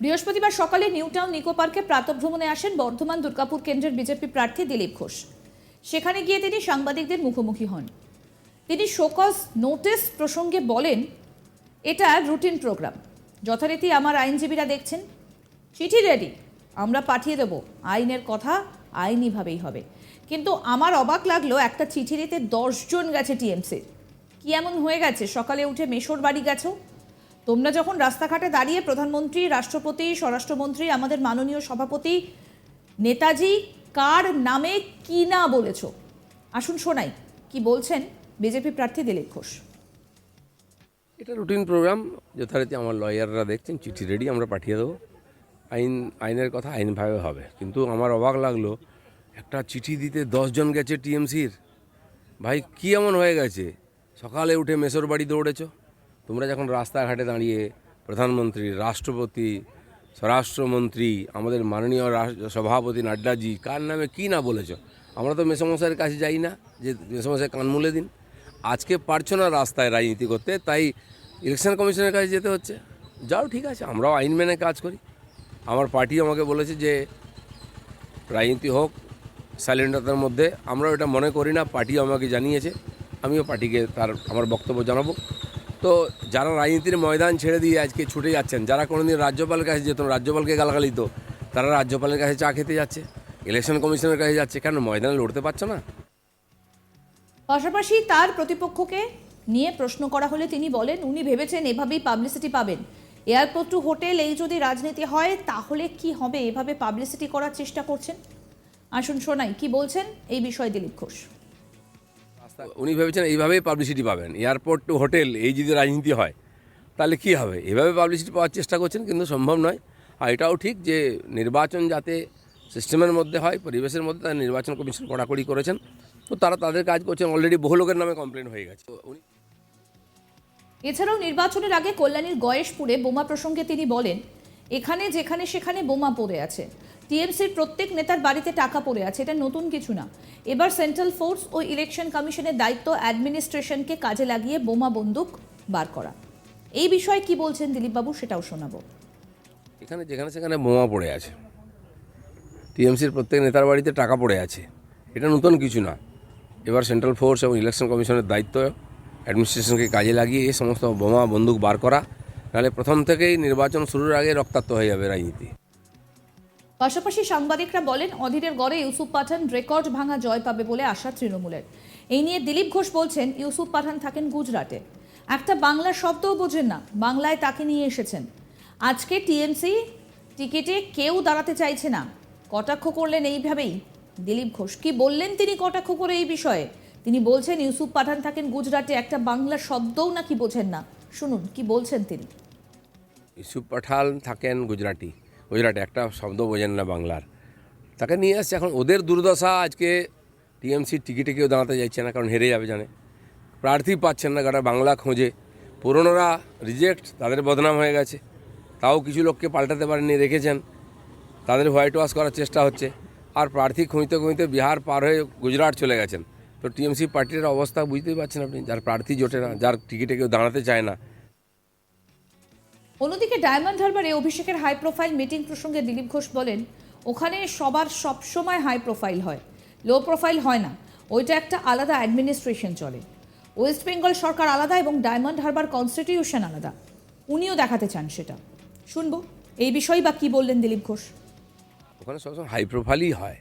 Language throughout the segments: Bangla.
বৃহস্পতিবার সকালে নিউটাউন নিকো পার্কে প্রাতভ্রমণে আসেন বর্ধমান দুর্গাপুর কেন্দ্রের বিজেপি প্রার্থী দিলীপ ঘোষ। সেখানে গিয়ে তিনি সাংবাদিকদের মুখোমুখি হন। তিনি শোকজ নোটিস প্রসঙ্গে বলেন, এটা রুটিন প্রোগ্রাম। যথারীতি আমার আইনজীবীরা দেখছেন। চিঠি রেডি আমরা পাঠিয়ে দেব। আইনের কথা আইনিভাবেই হবে। কিন্তু আমার অবাক লাগল, একটা চিঠি দিতে দশজন গেছে টিএমসি কি এমন হয়ে গেছে? সকালে উঠে মেশোর বাড়ি গেছো? তোমরা যখন রাস্তাঘাটে দাঁড়িয়ে প্রধানমন্ত্রী, রাষ্ট্রপতি, স্বরাষ্ট্রমন্ত্রী, আমাদের মাননীয় সভাপতি, নেতাজি, কার নামে কি না বলেছ? আসুন শোনাই, কি বলছেন বিজেপি প্রার্থী দিলীপ ঘোষ। এটা রুটিন প্রোগ্রাম, যথারীতি আমার লয়াররা দেখছেন, চিঠি রেডি, আমরা পাঠিয়ে দেবো। আইন, আইনের কথা আইনভাবে হবে, কিন্তু আমার অবাক লাগল, একটা চিঠি দিতে দশজন গেছে টিএমসির। ভাই, কী এমন হয়ে গেছে? সকালে উঠে মেসোর বাড়ি দৌড়েছ? তোমরা যখন রাস্তাঘাটে দাঁড়িয়ে প্রধানমন্ত্রী, রাষ্ট্রপতি, স্বরাষ্ট্রমন্ত্রী, আমাদের মাননীয় সভাপতি নাড্ডাজি, কার নামে কী না বলেছ, আমরা তো মেসমশাইয়ের কাছে যাই না, যে মেসমশাই কান মুলে দিন। আজকে পারছ না রাস্তায় রাজনীতি করতে, তাই ইলেকশন কমিশনের কাছে যেতে হচ্ছে। যাও, ঠিক আছে, আমরাও আইন মেনে কাজ করি। আমার পার্টি আমাকে বলেছে যে, রাজনীতি হোক, সাইলেন্টতার মধ্যে, আমরাও এটা মনে করি না পার্টি আমাকে জানিয়েছে। আমিও পার্টিকে তার, আমার বক্তব্য জানাব। তো যারা রাজনীতির ময়দান ছেড়ে দিয়ে আজকে ছুটে যাচ্ছেন, যারা কোনোদিন রাজ্যপালের কাছে যেত রাজ্যপালকে গালাগালি তো, তারা রাজ্যপালের কাছে চা খেতে যাচ্ছে ইলেকশন কমিশনের কাছে যাচ্ছে, কেন ময়দানে লড়তে পারছ না? পাশাপাশি তার প্রতিপক্ষকে নিয়ে প্রশ্ন করা হলে তিনি বলেন, উনি ভেবেছেন এভাবেই পাবলিসিটি পাবেন। এয়ারপোর্ট টু হোটেল এই যদি রাজনীতি হয়, তাহলে কি হবে? এভাবে পাবলিসিটি করার চেষ্টা করছেন? আসুন শোনাই, কি বলছেন এই বিষয়ে দিলীপ ঘোষ। উনি ভেবেছেন এইভাবেই পাবলিসিটি পাবেন। এয়ারপোর্ট টু হোটেল এই যদি রাজনীতি হয় তাহলে কি হবে? এভাবে পাবলিসিটি পাওয়ার চেষ্টা করছেন কিন্তু সম্ভব নয়। আর এটাও ঠিক যে নির্বাচন যাতে সিস্টেমের মধ্যে হয় পরিবেশের মধ্যে তার নির্বাচন কমিশন কড়াকড়ি করেছেন তো তারা তাদের কাজ করছেন। অলরেডি বহু লোকের নামে কমপ্লেন হয়ে গেছে। উনি এছাড়াও নির্বাচনের আগে কল্যাণীর গয়েশপুরে বোমা প্রসঙ্গে তিনি বলেন এখানে যেখানে সেখানে বোমা পড়ে আছে। টিএমসির প্রত্যেক নেতার বাড়িতে টাকা পড়ে আছে, এটা নতুন কিছু না। এবার সেন্ট্রাল ফোর্স ও ইলেকশন কমিশনের দায়িত্ব অ্যাডমিনিস্ট্রেশনকে কাজে লাগিয়ে বোমা বন্দুক বার করা। এই বিষয়ে কি বলছেন দিলীপবাবু সেটাও শোনাবো। এখানে যেখানে সেখানে বোমা পড়ে আছে। টিএমসির প্রত্যেক নেতার বাড়িতে টাকা পড়ে আছে। এটা নতুন কিছু না। এবার সেন্ট্রাল ফোর্স এবং ইলেকশন কমিশনের দায়িত্ব অ্যাডমিনিস্ট্রেশনকে কাজে লাগিয়ে এই সমস্ত বোমা বন্দুক বার করা। নাহলে প্রথম থেকেই নির্বাচন শুরুর আগে রক্তাক্ত হয়ে যাবে রাজনীতি। পাশাপাশি সাংবাদিকরা বলেন, অধীরের গড়ে ইউসুফ পাঠান রেকর্ড ভাঙা জয় পাবে বলে আশা তৃণমূলের। এই নিয়ে দিলীপ ঘোষ বলছেন, ইউসুফ পাঠান থাকেন গুজরাটে। একটা বাংলা শব্দও বোঝেন না, বাংলায় তাকে নিয়ে এসেছেন। আজকে টিএমসি টিকিটে কেউ দাঁড়াতে চাইছে না। কটাক্ষ করলেন এইভাবেই। দিলীপ ঘোষ, কি বললেন তিনি কটাক্ষ করে এই বিষয়ে? তিনি বলছেন, ইউসুফ পাঠান থাকেন গুজরাটে, একটা বাংলা শব্দও নাকি বোঝেন না। শুনুন, কি বলছেন তিনি? ইউসুফ পাঠান থাকেন গুজরাটি। গুজরাটে, একটা শব্দ বোঝেন না বাংলার। তাকে নিয়ে আসছে। এখন ওদের দুর্দশা আজকে টিএমসির টিকিটে কেউ দাঁড়াতে যাচ্ছে না, কারণ হেরে যাবে জানে। প্রার্থী পাচ্ছেন না গোটা বাংলা খোঁজে। পুরনোরা রিজেক্ট তাদের বদনাম হয়ে গেছে। তাও কিছু লোককে পাল্টাতে পারেনি রেখেছেন। তাদের হোয়াইট ওয়াশ করার চেষ্টা হচ্ছে। আর প্রার্থী খুঁজতে খুঁজতে বিহার পার হয়ে গুজরাট চলে গেছেন। তো টিএমসি পার্টির অবস্থা বুঝতেই পারছেন আপনি, যার প্রার্থী জোটে না, যার টিকিটে কেউ দাঁড়াতে চায় না। অন্যদিকে ডায়মন্ড হারবারে অভিষেকের হাই প্রোফাইল মিটিং প্রসঙ্গে দিলীপ ঘোষ বলেন, ওখানে সবার সবসময় হাই প্রোফাইল হয়। লো প্রোফাইল হয় না। ওইটা একটা আলাদা অ্যাডমিনিস্ট্রেশন চলে। ওয়েস্ট বেঙ্গল সরকার আলাদা এবং ডায়মন্ড হারবার কনস্টিটিউশন আলাদা। উনিও দেখাতে চান সেটা। শুনব, এই বিষয়ে বা কী বললেন দিলীপ ঘোষ? ওখানে সবসময় হাই প্রোফাইলই হয়।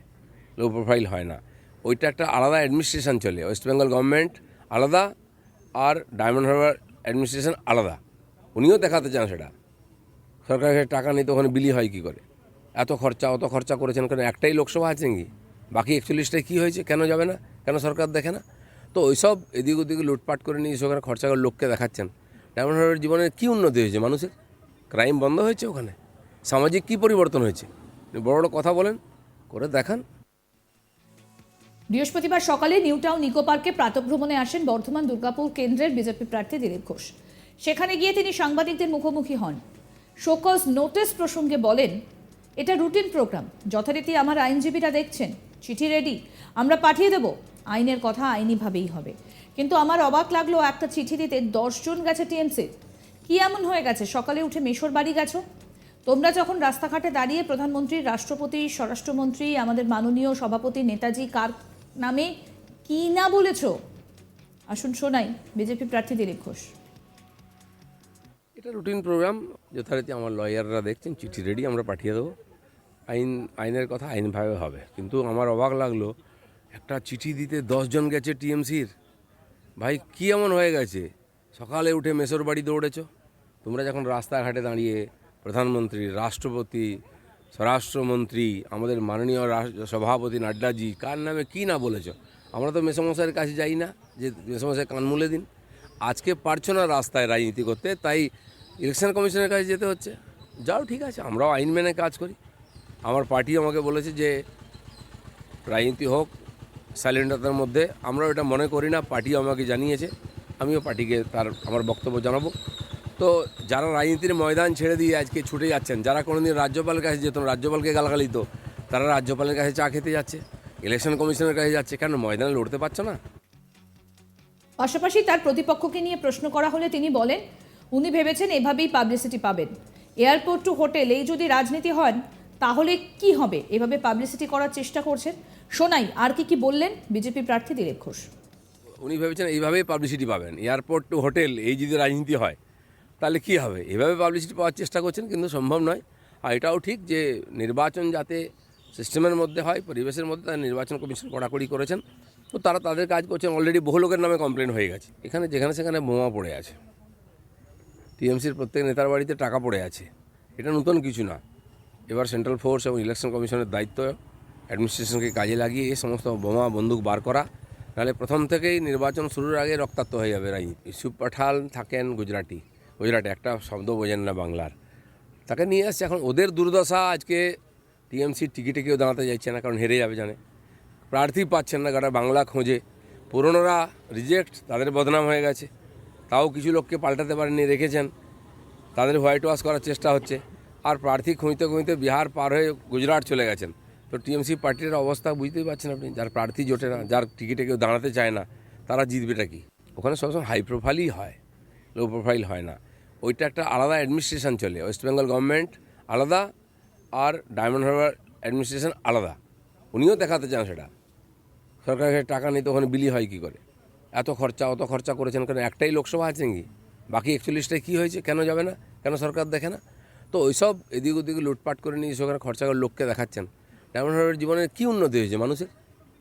লো প্রোফাইল হয় না। ওইটা একটা আলাদা অ্যাডমিনিস্ট্রেশন চলে। ওয়েস্ট বেঙ্গল গভর্নমেন্ট আলাদা আর ডায়মন্ড হারবার অ্যাডমিনিস্ট্রেশন আলাদা। উনিও দেখাতে চান সেটা। সরকারের কাছে টাকা নেই তো ওখানে বিলি হয় কী করে? এত খরচা, অত খরচা করেছেন কারণ একটাই লোকসভা আছে কি বাকি একচল্লিশটায় কী হয়েছে? কেন যাবে না? কেন সরকার দেখে না? তো ওইসব এদিক ওদিকে লুটপাট করে নিয়ে সেখানে খরচা করে লোককে দেখাচ্ছেন। ডায়মন্ড জীবনের কী উন্নতি হয়েছে মানুষের? ক্রাইম বন্ধ হয়েছে ওখানে? সামাজিক কী পরিবর্তন হয়েছে? বড় বড় কথা বলেন, করে দেখান। বৃহস্পতিবার সকালে নিউ টাউন ইকো পার্কে প্রাতভ্রমণে আসেন বর্ধমান দুর্গাপুর কেন্দ্রের বিজেপি প্রার্থী দিলীপ ঘোষ। সেখানে গিয়ে তিনি সাংবাদিকদের মুখোমুখি হন। শোকজ নোটিস প্রসঙ্গে বলেন, এটা রুটিন প্রোগ্রাম। যথারীতি আমার আইনজীবীরা দেখছেন। চিঠি রেডি। আমরা পাঠিয়ে দেব। আইনের কথা আইনিভাবেই হবে। কিন্তু আমার অবাক লাগল একটা চিঠি দিতে দশজন গেছে টিএমসি কি এমন হয়ে গেছে? সকালে উঠে মেশোর বাড়ি গেছো? তোমরা যখন রাস্তাঘাটে দাঁড়িয়ে প্রধানমন্ত্রী, রাষ্ট্রপতি, স্বরাষ্ট্রমন্ত্রী, আমাদের মাননীয় সভাপতি নেতাজি কার নামে কি না বলেছ? আসুন শোনাই বিজেপি প্রার্থী দিলীপ ঘোষ। এটা রুটিন প্রোগ্রাম। যথারীতি আমার লয়াররা দেখছেন, চিঠি রেডি, আমরা পাঠিয়ে দেবো। আইন, আইনের কথা আইনভাবে হবে। কিন্তু আমার অবাক লাগল, একটা চিঠি দিতে দশজন গেছে টিএমসির। ভাই, কী এমন হয়ে গেছে? সকালে উঠে মেসোর বাড়ি দৌড়েছ? তোমরা যখন রাস্তাঘাটে দাঁড়িয়ে প্রধানমন্ত্রী, রাষ্ট্রপতি, স্বরাষ্ট্রমন্ত্রী, আমাদের মাননীয় সভাপতি নাড্ডাজি, কার নামে কী না বলেছ? আমরা তো মেসমশাইয়ের কাছে যাই না, যে মেসমশাই কান মুলে দিন। আজকে পারছ না রাস্তায় রাজনীতি করতে, তাই ইলেকশন কমিশনের কাছে যেতে হচ্ছে। যাও, ঠিক আছে, আমরাও আইন মেনে কাজ করি। আমার পার্টি আমাকে বলেছে যে, রাজনীতি হোক সাইলেন্টতার মধ্যে, আমরাও এটা মনে করি না পার্টি আমাকে জানিয়েছে, আমিও পার্টিকে তার, আমার বক্তব্য জানাব। তো যারা রাজনীতির ময়দান ছেড়ে দিয়ে আজকে ছুটে যাচ্ছেন, যারা কোনোদিন রাজ্যপালের কাছে যেত রাজ্যপালকে গালাগালি তো তারা রাজ্যপালের কাছে চা খেতে যাচ্ছে, ইলেকশন কমিশনের কাছে যাচ্ছে, কেন ময়দানে লড়তে পারছ না? পাশাপাশি তার প্রতিপক্ষকে নিয়ে প্রশ্ন করা হলে তিনি বলেন উনি ভেবেছেন এভাবেই পাবলিসিটি পাবেন। এয়ারপোর্ট টু হোটেল এই যদি রাজনীতি হন, তাহলে কি হবে? এভাবে পাবলিসিটি করার চেষ্টা করছেন? শোনাই আর কি কি বললেন? বিজেপি প্রার্থী দিলীপ ঘোষ। উনি ভেবেছেন এইভাবেই পাবলিসিটি পাবেন। এয়ারপোর্ট টু হোটেল এই যদি রাজনীতি হয়, তাহলে কি হবে? এভাবে পাবলিসিটি পাওয়ার চেষ্টা করছেন কিন্তু সম্ভব নয়। আর এটাও ঠিক যে নির্বাচন যাতে সিস্টেমের মধ্যে হয়, পরিবেশের মধ্যে তার নির্বাচন কমিশন কড়াকড়ি করেছেন। তো তারা তাদের কাজ করছেন। অলরেডি বহু লোকের নামে কমপ্লেন হয়ে গেছে। এখানে যেখানে সেখানে বোমা পড়ে আছে। টিএমসির প্রত্যেক নেতার বাড়িতে টাকা পড়ে আছে। এটা নতুন কিছু না। এবার সেন্ট্রাল ফোর্স এবং ইলেকশন কমিশনের দায়িত্ব, অ্যাডমিনিস্ট্রেশনকে কাজে লাগিয়ে এই সমস্ত বোমা বন্দুক বার করা। নাহলে প্রথম থেকেই নির্বাচন শুরুর আগে রক্তাক্ত হয়ে যাবে রাজনীতি। ইসুফ পাঠাল থাকেন গুজরাটি। গুজরাটে একটা শব্দ বোঝেন না বাংলার। তাকে নিয়ে আসছে এখন ওদের দুর্দশা। আজকে টিএমসির টিকিটে কেউ দাঁড়াতে চাইছে না, কারণ হেরে যাবে জানে। প্রার্থী পাচ্ছেন না গোটা বাংলা খোঁজে। পুরনোরা রিজেক্ট তাদের বদনাম হয়ে গেছে। তাও কিছু লোককে পাল্টাতে পারেনি রেখেছেন তাদের হোয়াইট ওয়াশ করার চেষ্টা হচ্ছে। আর প্রার্থী খুঁজতে খুঁজতে বিহার পার হয়ে গুজরাট চলে গেছেন। তো টিএমসি পার্টির অবস্থা বুঝতেই পারছেন আপনি, যার প্রার্থী জোটে না, যার টিকিটে কেউ দাঁড়াতে চায় না, তারা জিতবেটা কি? ওখানে সবসময় হাই প্রোফাইলই হয় লো প্রোফাইল হয় না। ওইটা একটা আলাদা অ্যাডমিনিস্ট্রেশন চলে ওয়েস্ট বেঙ্গল গভর্নমেন্ট আলাদা আর ডায়মন্ড হারবার অ্যাডমিনিস্ট্রেশন আলাদা। উনিও দেখাতে চান সেটা। সরকারের টাকা নেই তো ওখানে বিলি হয় কী করে? এত খরচা, অত খরচা করেছেন কেন? একটাই লোকসভা আছে নাকি? বাকি একচল্লিশটায় কী হয়েছে? কেন যাবে না? কেন সরকার দেখে না? তো ওইসব এদিক ওদিকে লুটপাট করে নিয়ে সেখানে খরচা করে লোককে দেখাচ্ছেন। ডায়মন্ড হারবারের জীবনে কী উন্নতি হয়েছে মানুষের?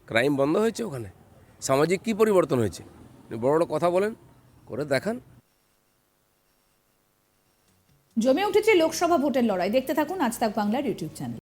ক্রাইম বন্ধ হয়েছে ওখানে? সামাজিক কী পরিবর্তন হয়েছে? বড় বড় কথা বলেন, করে দেখান। জমে উঠেছে লোকসভা ভোটের লড়াই। দেখতে থাকুন আজ তাক বাংলার ইউটিউব চ্যানেল।